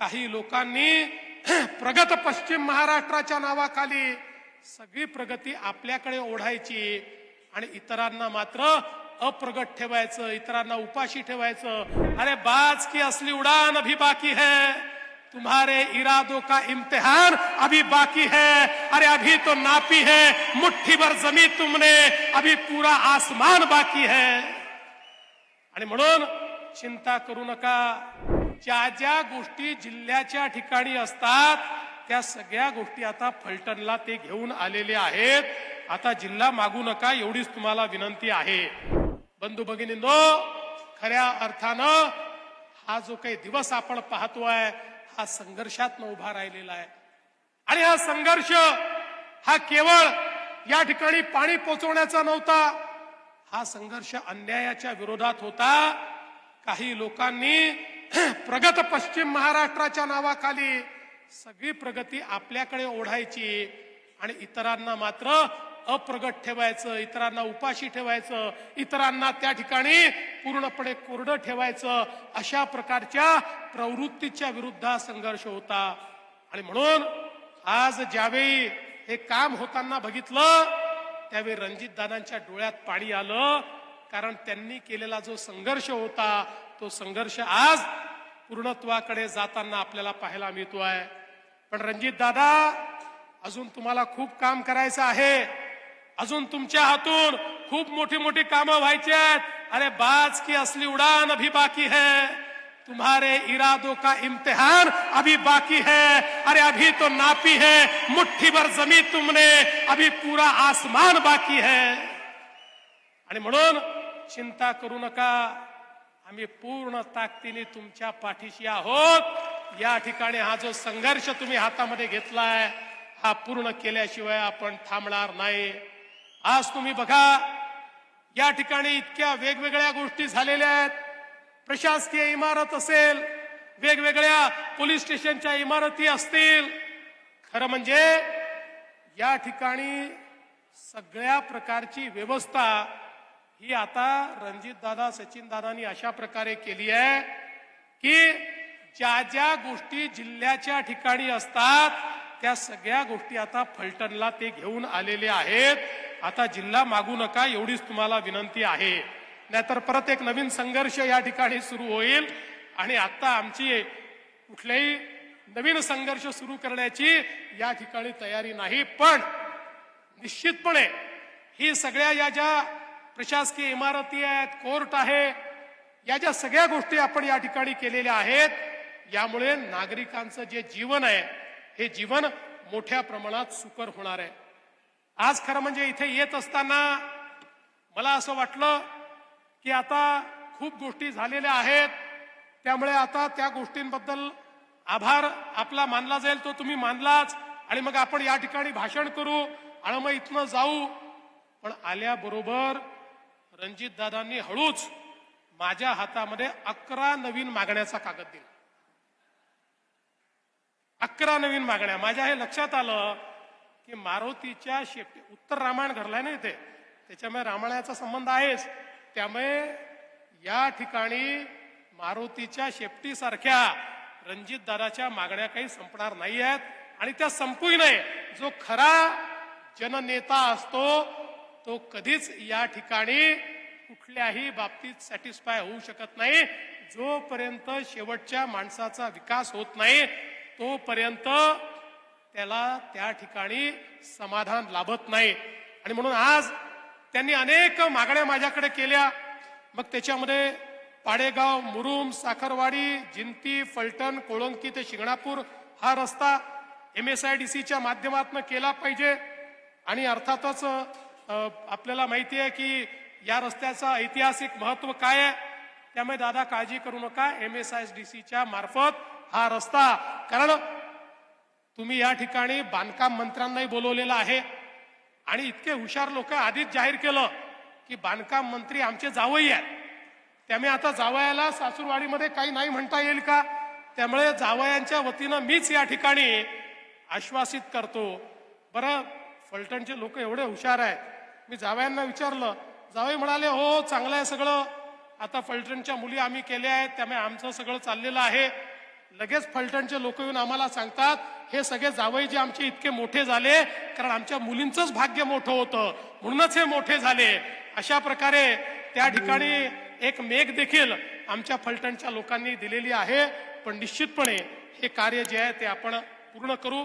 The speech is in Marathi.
काही लोकांनी प्रगत पश्चिम महाराष्ट्राच्या नावाखाली सगळी प्रगती आपल्याकडे ओढायची आणि इतरांना मात्र अप्रगत ठेवायचं इतरांना उपाशी ठेवायचं. अरे बाज की असली उडान अभी बाकी है. तुम्हारे इरादों का इम्तिहान अभी बाकी है. अरे अभी तो नापी है मुठ्ठी भर जमी तुमने अभी पूरा आसमान बाकी है. आणि म्हणून चिंता करू नका. ज्या ज्या गोष्टी जिल्ह्याच्या ठिकाणी असतात त्या सगळ्या गोष्टी आता फलटणला ते घेऊन आलेले आहेत. आता जिल्हा मागू नका एवढीच तुम्हाला विनंती आहे. बंधू भगिनींनो खऱ्या अर्थानं हा जो काही दिवस आपण पाहतोय हा संघर्षात उभा राहिलेला आहे. आणि हा संघर्ष हा केवळ या ठिकाणी पाणी पोचवण्याचा नव्हता हा संघर्ष अन्यायाच्या विरोधात होता. काही लोकांनी प्रगत पश्चिम महाराष्ट्राच्या नावाखाली सगळी प्रगती आपल्याकडे ओढायची आणि इतरांना मात्र अप्रगत ठेवायचं इतरांना उपाशी ठेवायचं इतरांना त्या ठिकाणी पूर्णपणे कोरडं ठेवायचं अशा प्रकारच्या प्रवृत्तीच्या विरुद्ध हा संघर्ष होता. आणि म्हणून आज ज्यावेळी हे काम होताना बघितलं त्यावेळी रणजित दादांच्या डोळ्यात पाणी आलं कारण त्यांनी केलेला जो संघर्ष होता तो संघर्ष आज पूर्णत्वाकडे जाताना आपल्याला पाहायला मिळतो आहे पण रणजित दादा अजून तुम्हाला खूप काम करायचं आहे. अजून तुमच्या हातून खूप मोठी मोठी कामं व्हायची आहेत. अरे बाज की असली उडान अभी बाकी है. तुम्हारे इरादों का इम्तिहान अभी बाकी है. अरे अभी तो नापी है. मुठ्ठी भर जमी तुमने. अभी पूरा आसमान बाकी है. आणि म्हणून चिंता करू नका. आम्ही पूर्ण ताकदीने तुमच्या पाठीशी आहोत. या ठिकाणी हा जो संघर्ष तुम्ही हातामध्ये घेतलाय हा पूर्ण केल्याशिवाय आपण थांबणार नाही. आज तुम्ही बघा या ठिकाणी इतक्या वेगवेगळ्या गोष्टी झालेल्या आहेत. प्रशासकीय इमारत असेल वेगवेगळ्या पोलीस स्टेशनच्या इमारती असतील. खरं म्हणजे या ठिकाणी सगळ्या प्रकारची व्यवस्था ही आता रणजित दादा सचिन दादानी अशा प्रकारे केली आहे की ज्या ज्या गोष्टी जिल्ह्याच्या ठिकाणी असतात त्या सगळ्या गोष्टी आता फलटणला ते घेऊन आलेले आहेत. आता जिल्हा मागू नका एवढीच तुम्हाला विनंती आहे. नाहीतर परत एक नवीन संघर्ष या ठिकाणी सुरू होईल. आणि आता आमची कुठल्याही नवीन संघर्ष सुरू करण्याची या ठिकाणी तयारी नाही. पण निश्चितपणे ही सगळ्या या ज्या प्रशासकीय इमारती आहेत कोर्ट आहे या ज्या सगळ्या गोष्टी आपण या ठिकाणी केलेल्या आहेत यामुळे नागरिकांचं जे जीवन आहे हे जीवन मोठ्या प्रमाणात सुकर होणार आहे. आज खरं म्हणजे इथे येत असताना मला असं वाटलं की आता खूप गोष्टी झालेल्या आहेत त्यामुळे आता त्या गोष्टींबद्दल आभार आपला मानला जाईल तो तुम्ही मानलाच आणि मग आपण या ठिकाणी भाषण करू आणि मग इथनं जाऊ. पण आल्याबरोबर रणजित दादांनी हळूच माझ्या हातामध्ये अकरा नवीन मागण्याचा कागद दिला. अकरा नवीन मागण्या. माझ्या हे लक्षात आलं की मारुतीच्या शेपटी उत्तर रामायण घडलाय ना इथे. त्याच्यामुळे रामायणाचा संबंध आहेच. त्यामुळे या ठिकाणी मारुतीच्या शेपटीसारख्या रणजित दादाच्या मागण्या काही संपणार नाही आहेत आणि त्या संपूही नाही. जो खरा जननेता असतो तो कधीच या ठिकाणी कुठल्याही बाबतीत सॅटिस्फाय होऊ शकत नाही. जोपर्यंत शेवटच्या माणसाचा विकास होत नाही तोपर्यंत त्याला त्या ठिकाणी समाधान लाभत नाही. आणि म्हणून आज त्यांनी अनेक मागण्या माझ्याकडे केल्या. मग त्याच्यामध्ये पाडेगाव मुरुम साखरवाडी जिंती फलटण कोळंकी ते शिंगणापूर हा रस्ता एम एस आय डी सीच्या माध्यमातून केला पाहिजे. आणि अर्थातच आपल्याला माहिती आहे की या रस्त्याचं ऐतिहासिक महत्त्व काय आहे? त्यामुळे दादा काळजी करू नका. एम एस आय डी सीच्या मार्फत हा रस्ता कारण तुम्ही या ठिकाणी बांधकाम मंत्र्यांनाही बोलवलेलं आहे. आणि इतके हुशार लोक आधीच जाहीर केलं की बांधकाम मंत्री आमचे जावई आहेत. त्यामुळे आता जावयाला सासूरवाडीमध्ये काही नाही म्हणता येईल का? त्यामुळे जावयांच्या वतीनं मीच या ठिकाणी आश्वासित करतो. बरं फलटणचे लोक एवढे हुशार आहेत. मी जावयांना विचारलं जावई म्हणाले हो चांगलं आहे सगळं. आता फलटणच्या मुली आम्ही केल्या आहेत त्यामुळे आमचं सगळं चाललेलं आहे. लगेच फलटणचे लोक येऊन आम्हाला सांगतात हे सगळे जावई जे आमचे इतके मोठे झाले कारण आमच्या मुलींचंच भाग्य मोठं होतं. म्हणूनच हे मोठे झाले. अशा प्रकारे त्या ठिकाणी एक मेघ देखील आमच्या फलटणच्या लोकांनी दिलेली आहे. पण निश्चितपणे हे कार्य जे आहे ते आपण पूर्ण करू.